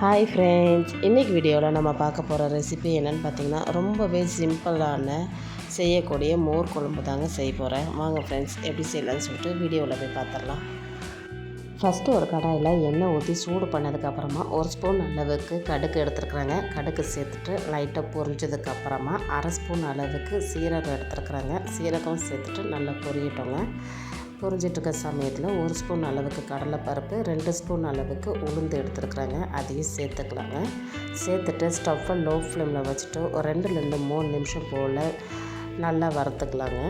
Hi friends இன்றைக்கி வீடியோவில் நம்ம பார்க்க போகிற ரெசிபி என்னென்னு பார்த்தீங்கன்னா ரொம்பவே சிம்பிளான செய்யக்கூடிய மோர் குழம்பு தாங்க செய்ய போகிறேன் வாங்க ஃப்ரெண்ட்ஸ் எப்படி செய்யலாம்னு சொல்லிட்டு வீடியோவில் போய் பார்த்துடலாம். ஃபஸ்ட்டு ஒரு கடாயில் எண்ணெய் ஊற்றி சூடு பண்ணதுக்கப்புறமா ஒரு ஸ்பூன் அளவுக்கு கடுகு எடுத்துருக்குறாங்க. கடுகு சேர்த்துட்டு லைட்டாக பொரிஞ்சதுக்கப்புறமா அரை ஸ்பூன் அளவுக்கு சீரகம் எடுத்துருக்குறாங்க. சீரகம் சேர்த்துட்டு நல்லா பொரியட்டோங்க. பொரிஞ்சிட்ருக்க சமயத்தில் ஒரு ஸ்பூன் அளவுக்கு கடலைப்பருப்பு ரெண்டு ஸ்பூன் அளவுக்கு உளுந்து எடுத்துருக்குறாங்க. அதையும் சேர்த்துக்கலாங்க. சேர்த்துட்டு ஸ்டவ்வை லோ ஃப்ளேமில் வச்சுட்டு ஒரு ரெண்டுலேருந்து மூணு நிமிஷம் போல் நல்லா வறுத்துக்கலாங்க.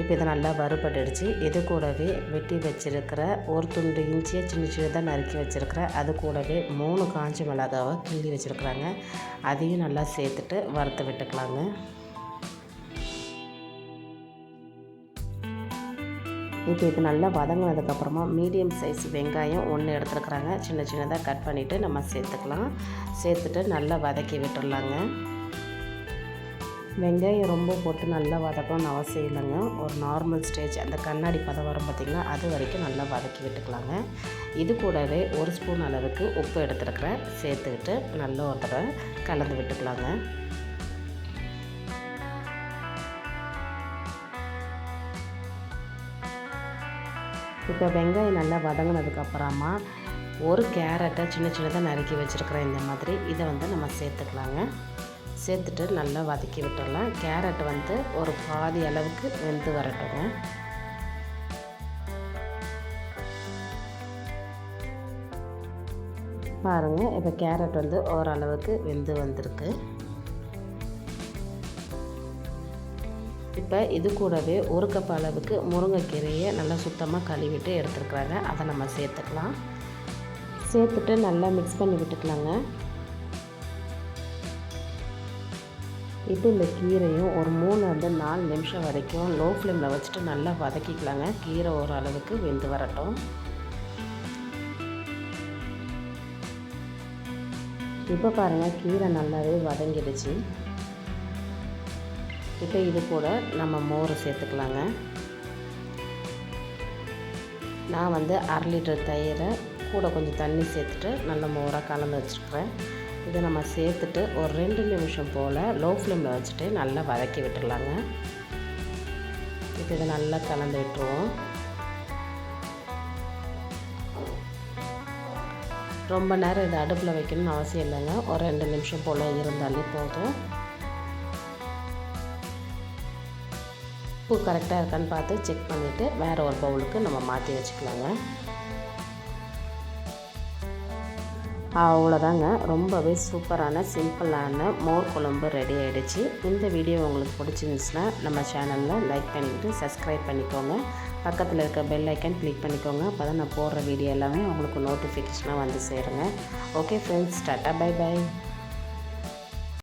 இப்போ இதை நல்லா வறுபட்டுடுச்சு. இது கூடவே வெட்டி வச்சுருக்கிற ஒரு துண்டு இஞ்சியை சின்ன சின்னதாக நறுக்கி வச்சுருக்கிற அது கூடவே மூணு காஞ்சி மிளகாவை கிள்ளி வச்சுருக்குறாங்க. அதையும் நல்லா சேர்த்துட்டு வறுத்து விட்டுக்கலாங்க. இப்போ இது நல்லா வதங்கினதுக்கப்புறமா மீடியம் சைஸ் வெங்காயம் ஒன்று எடுத்துருக்குறாங்க. சின்ன சின்னதாக கட் பண்ணிவிட்டு நம்ம சேர்த்துக்கலாம். சேர்த்துட்டு நல்லா வதக்கி விட்டுடலாங்க வெங்காயம் ரொம்ப போட்டு நல்லா வதக்கணும்னு அவசியம் இல்லைங்க. ஒரு நார்மல் ஸ்டேஜ் அந்த கண்ணாடி பதம் வரும் பார்த்திங்கன்னா அது வரைக்கும் நல்லா வதக்கி விட்டுக்கலாங்க. இது கூடவே ஒரு ஸ்பூன் அளவுக்கு உப்பு எடுத்துருக்குறேன். சேர்த்துக்கிட்டு நல்லா ஒரு தடவை கலந்து விட்டுக்கலாங்க. இப்போ வெங்காயம் நல்லா வதங்கினதுக்கப்புறமா ஒரு கேரட்டை சின்ன சின்னதாக நறுக்கி வச்சுருக்குறேன் இந்த மாதிரி இதை வந்து நம்ம சேர்த்துக்கலாங்க. சேர்த்துட்டு நல்லா வதக்கி விட்டுடலாம். கேரட் வந்து ஒரு பாதி அளவுக்கு வெந்து வரட்டுங்க. பாருங்கள் இப்போ கேரட் வந்து ஓரளவுக்கு வெந்து வந்திருக்கு. இப்போ இது கூடவே ஒரு கப் அளவுக்கு முருங்கைக்கீரையை நல்லா சுத்தமாக கழுவிட்டு எடுத்துருக்குறாங்க. அதை நம்ம சேர்த்துக்கலாம். சேர்த்துட்டு நல்லா மிக்ஸ் பண்ணி விட்டுக்கலாங்க. இப்போ இந்த கீரையும் ஒரு மூணுலேருந்து நாலு நிமிஷம் வரைக்கும் லோ ஃப்ளேமில் வச்சுட்டு நல்லா வதக்கிக்கலாங்க. கீரை ஓரளவுக்கு வெந்து வரட்டும். இப்போ பாருங்கள் கீரை நல்லாவே வதங்கிடுச்சு. இப்போ இது கூட நம்ம மோரை சேர்த்துக்கலாங்க. நான் வந்து அரை லிட்டர் தயிரை கூட கொஞ்சம் தண்ணி சேர்த்துட்டு நல்ல மோராக கலந்து வச்சுருக்குறேன். இதை நம்ம சேர்த்துட்டு ஒரு ரெண்டு நிமிஷம் போல் லோ ஃப்ளேமில் வச்சுட்டு நல்லா வதக்கி விட்டுடலாங்க. இப்போ இதை நல்லா கலந்து விட்டுருவோம். ரொம்ப நேரம் இதை அடுப்பில் வைக்கணும்னு அவசியம் இல்லைங்க. ஒரு ரெண்டு நிமிஷம் போல் இருந்தாலே போதும். உப்பு கரெக்டாக இருக்கான்னு பார்த்து செக் பண்ணிவிட்டு வேறு ஒரு பவுலுக்கு நம்ம மாற்றி வச்சுக்கலாங்க. அவ்வளோதாங்க. ரொம்பவே சூப்பரான சிம்பிளான மோர் குழம்பு ரெடி ஆகிடுச்சு இந்த வீடியோ உங்களுக்கு பிடிச்சிருந்துச்சுன்னா நம்ம சேனலில் லைக் பண்ணிவிட்டு சப்ஸ்கிரைப் பண்ணிக்கோங்க. பக்கத்தில் இருக்க பெல் ஐக்கன் கிளிக் பண்ணிக்கோங்க. அப்போ தான் நான் போடுற வீடியோ எல்லாமே உங்களுக்கு நோட்டிஃபிகேஷனாக வந்து சேருங்க. Okay friends tata bye by